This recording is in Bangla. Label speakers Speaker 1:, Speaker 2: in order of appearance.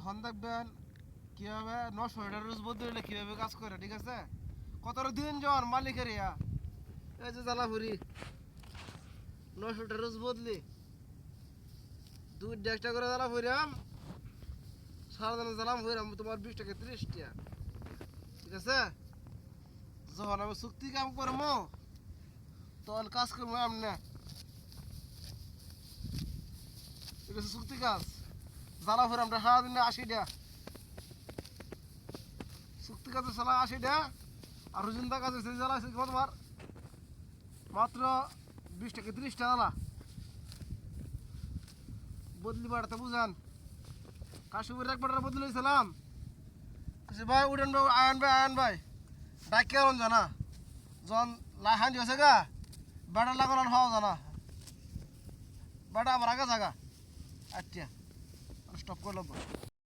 Speaker 1: এখন দেখবেন কীভাবে নশো এটা রোজ বদলে কীভাবে কাজ করে, ঠিক আছে? কত দিন জন মালিকের ইয়া? এই যে জ্বালাপুরি। নশোটা রোজ বদলি। দুই একটা করে জ্বালা ফুরাম সারাদিনে জ্বালাম ফুরাম তোমার বিশ টাকা ত্রিশ টাকা ঠিক আছে? যখন আমি চুক্তি কাম করব তখন কাজ করব আমি না এটা চুক্তি কাজ। জ্বালা ফুরাম সারাদিনে আশি টাকা চুক্তি কাজে চালা আশি টাকা আর রুজিন্দা কাজে সেই জ্বালা তোমার মাত্র বিশ টাকা ত্রিশ টাকা বদলি বাড়াতে বুঝান। কাশিপুর একবার বদলি হয়েছিলাম ভাই উঠেন ভাই, আয়ন ভাই আয়ন ভাই। ডাক কেমন জানা। জন লাহান দিয়েছে গা। বেড়া লাগানো হওয়া জানা। বেড়া আমার আগে জাগা। আচ্ছা স্টপ করে লোক